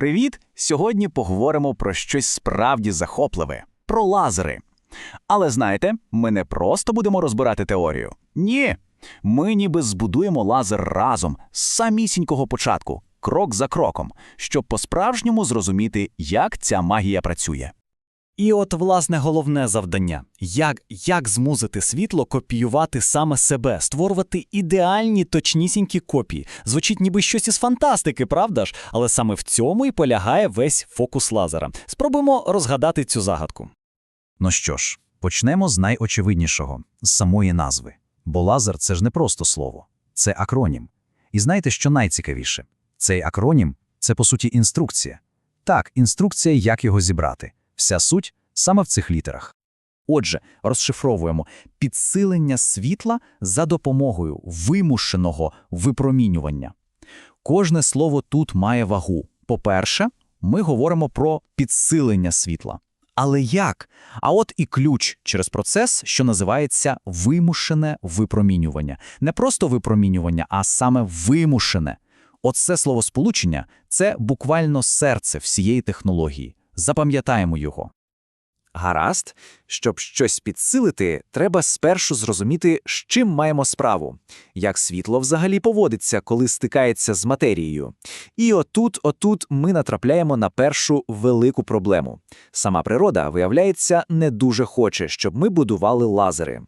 Привіт! Сьогодні поговоримо про щось справді захопливе про лазери. Але знаєте, ми не просто будемо розбирати теорію. Ні. Ми ніби збудуємо лазер разом з самісінького початку, крок за кроком, щоб по-справжньому зрозуміти, як ця магія працює. І от, власне, головне завдання як, як змусити світло копіювати саме себе, створювати ідеальні точнісінькі копії. Звучить ніби щось із фантастики, правда ж? Але саме в цьому і полягає весь фокус лазера. Спробуємо розгадати цю загадку. Ну що ж, почнемо з найочевиднішого з самої назви. Бо лазер це ж не просто слово, це акронім. І знаєте, що найцікавіше? Цей акронім це по суті інструкція. Так, інструкція, як його зібрати. Вся суть саме в цих літерах. Отже, розшифровуємо підсилення світла за допомогою вимушеного випромінювання. Кожне слово тут має вагу. По-перше, ми говоримо про підсилення світла. Але як? А от і ключ через процес, що називається вимушене випромінювання. Не просто випромінювання, а саме вимушене. Оце словосполучення – це буквально серце всієї технології. Запам'ятаємо його. Гаразд, щоб щось підсилити, треба спершу зрозуміти, з чим маємо справу, як світло взагалі поводиться, коли стикається з матерією. І отут, отут ми натрапляємо на першу велику проблему. Сама природа, виявляється, не дуже хоче, щоб ми будували лазери.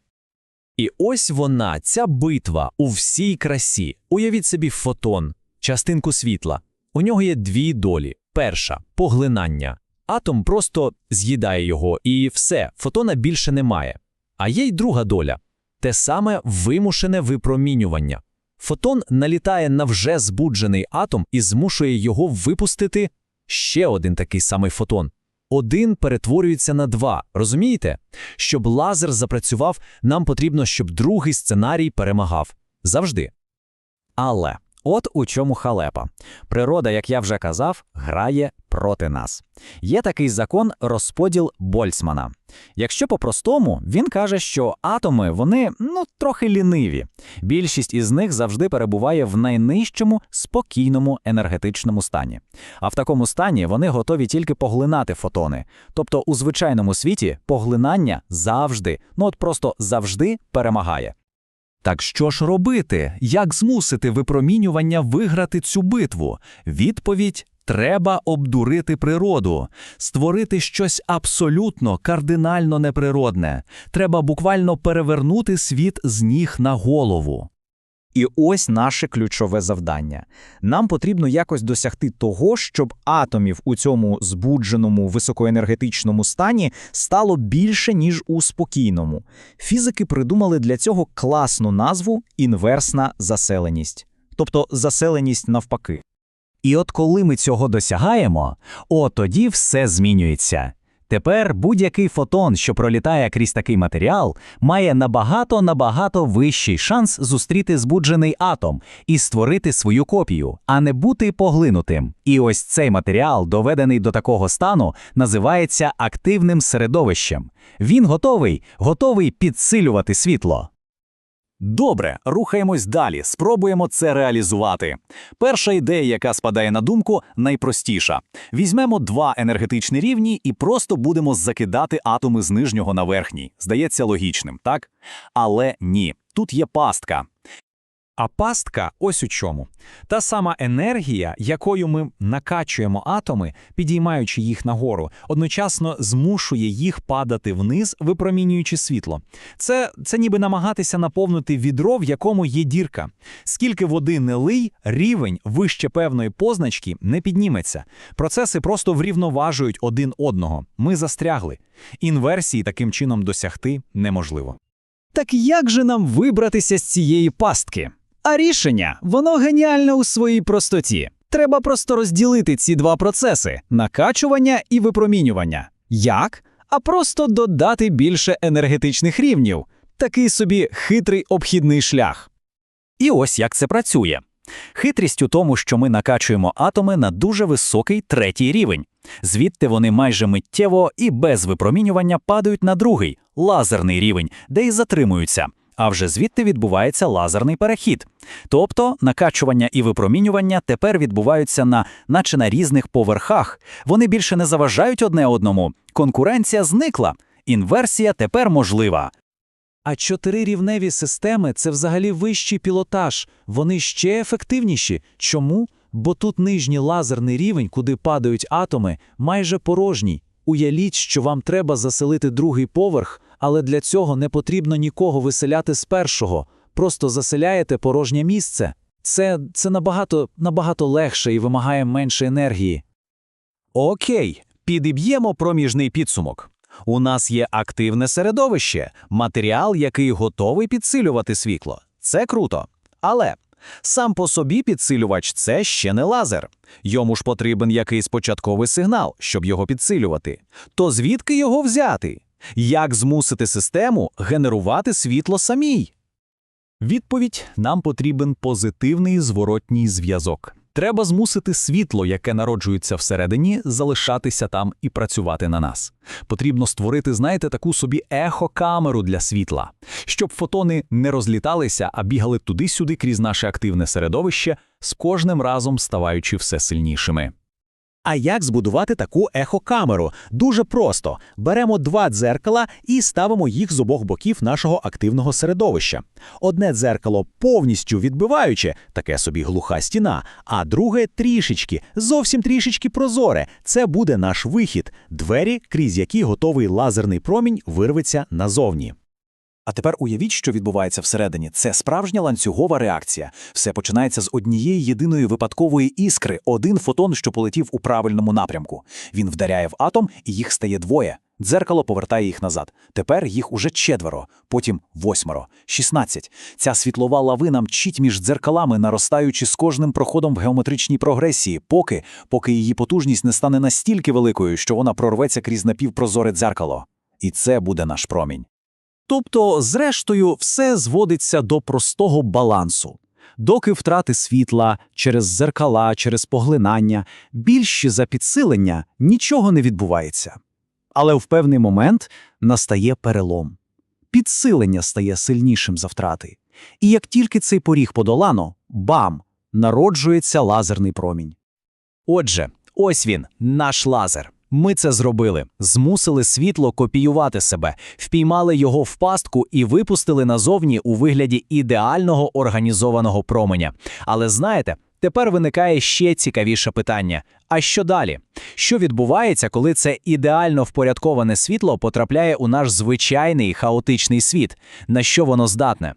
І ось вона, ця битва у всій красі. Уявіть собі фотон, частинку світла. У нього є дві долі. Перша поглинання. Атом просто з'їдає його, і все, фотона більше немає. А є й друга доля те саме вимушене випромінювання. Фотон налітає на вже збуджений атом і змушує його випустити ще один такий самий фотон. Один перетворюється на два, розумієте? Щоб лазер запрацював, нам потрібно, щоб другий сценарій перемагав. Завжди. Але от у чому халепа. Природа, як я вже казав, грає проти нас. Є такий закон розподіл Больцмана. Якщо по-простому, він каже, що атоми вони ну трохи ліниві. Більшість із них завжди перебуває в найнижчому спокійному енергетичному стані. А в такому стані вони готові тільки поглинати фотони. Тобто у звичайному світі поглинання завжди, ну от просто завжди перемагає. Так що ж робити? Як змусити випромінювання виграти цю битву? Відповідь треба обдурити природу, створити щось абсолютно кардинально неприродне. Треба буквально перевернути світ з ніг на голову. І ось наше ключове завдання. Нам потрібно якось досягти того, щоб атомів у цьому збудженому високоенергетичному стані стало більше, ніж у спокійному. Фізики придумали для цього класну назву інверсна заселеність, тобто заселеність навпаки. І от коли ми цього досягаємо, о тоді все змінюється. Тепер будь-який фотон, що пролітає крізь такий матеріал, має набагато-набагато вищий шанс зустріти збуджений атом і створити свою копію, а не бути поглинутим. І ось цей матеріал, доведений до такого стану, називається активним середовищем. Він готовий, готовий підсилювати світло. Добре, рухаємось далі, спробуємо це реалізувати. Перша ідея, яка спадає на думку, найпростіша: візьмемо два енергетичні рівні і просто будемо закидати атоми з нижнього на верхній. Здається логічним, так? Але ні, тут є пастка. А пастка ось у чому. Та сама енергія, якою ми накачуємо атоми, підіймаючи їх нагору, одночасно змушує їх падати вниз, випромінюючи світло. Це, це ніби намагатися наповнити відро, в якому є дірка. Скільки води не лий, рівень вище певної позначки не підніметься. Процеси просто врівноважують один одного. Ми застрягли. Інверсії таким чином досягти неможливо. Так як же нам вибратися з цієї пастки? А рішення воно геніальне у своїй простоті. Треба просто розділити ці два процеси накачування і випромінювання. Як? А просто додати більше енергетичних рівнів. Такий собі хитрий обхідний шлях. І ось як це працює. Хитрість у тому, що ми накачуємо атоми на дуже високий третій рівень. Звідти вони майже миттєво і без випромінювання падають на другий лазерний рівень, де й затримуються. А вже звідти відбувається лазерний перехід. Тобто накачування і випромінювання тепер відбуваються на, наче на різних поверхах. Вони більше не заважають одне одному. Конкуренція зникла. Інверсія тепер можлива. А чотирирівневі системи це взагалі вищий пілотаж. Вони ще ефективніші. Чому? Бо тут нижній лазерний рівень, куди падають атоми, майже порожній. Уявіть, що вам треба заселити другий поверх, але для цього не потрібно нікого виселяти з першого. Просто заселяєте порожнє місце. Це, це набагато, набагато легше і вимагає менше енергії. Окей, підіб'ємо проміжний підсумок. У нас є активне середовище, матеріал, який готовий підсилювати світло. Це круто. Але сам по собі підсилювач це ще не лазер. Йому ж потрібен якийсь початковий сигнал, щоб його підсилювати. То звідки його взяти? Як змусити систему генерувати світло самій? Відповідь нам потрібен позитивний зворотній зв'язок. Треба змусити світло, яке народжується всередині, залишатися там і працювати на нас. Потрібно створити, знаєте, таку собі ехокамеру для світла, щоб фотони не розліталися, а бігали туди-сюди крізь наше активне середовище, з кожним разом ставаючи все сильнішими. А як збудувати таку ехокамеру? Дуже просто. Беремо два дзеркала і ставимо їх з обох боків нашого активного середовища. Одне дзеркало повністю відбиваюче, таке собі глуха стіна, а друге трішечки, зовсім трішечки прозоре. Це буде наш вихід, двері, крізь які готовий лазерний промінь вирветься назовні. А тепер уявіть, що відбувається всередині. Це справжня ланцюгова реакція. Все починається з однієї єдиної випадкової іскри, один фотон, що полетів у правильному напрямку. Він вдаряє в атом, і їх стає двоє. Дзеркало повертає їх назад. Тепер їх уже четверо, потім восьмеро, шістнадцять. Ця світлова лавина мчить між дзеркалами, наростаючи з кожним проходом в геометричній прогресії, поки, поки її потужність не стане настільки великою, що вона прорветься крізь напівпрозоре дзеркало. І це буде наш промінь. Тобто, зрештою, все зводиться до простого балансу. Доки втрати світла через зеркала, через поглинання, більші за підсилення, нічого не відбувається. Але в певний момент настає перелом. Підсилення стає сильнішим за втрати. І як тільки цей поріг подолано, бам! народжується лазерний промінь. Отже, ось він, наш лазер. Ми це зробили, змусили світло копіювати себе, впіймали його в пастку і випустили назовні у вигляді ідеального організованого променя. Але знаєте, тепер виникає ще цікавіше питання: а що далі? Що відбувається, коли це ідеально впорядковане світло потрапляє у наш звичайний хаотичний світ? На що воно здатне?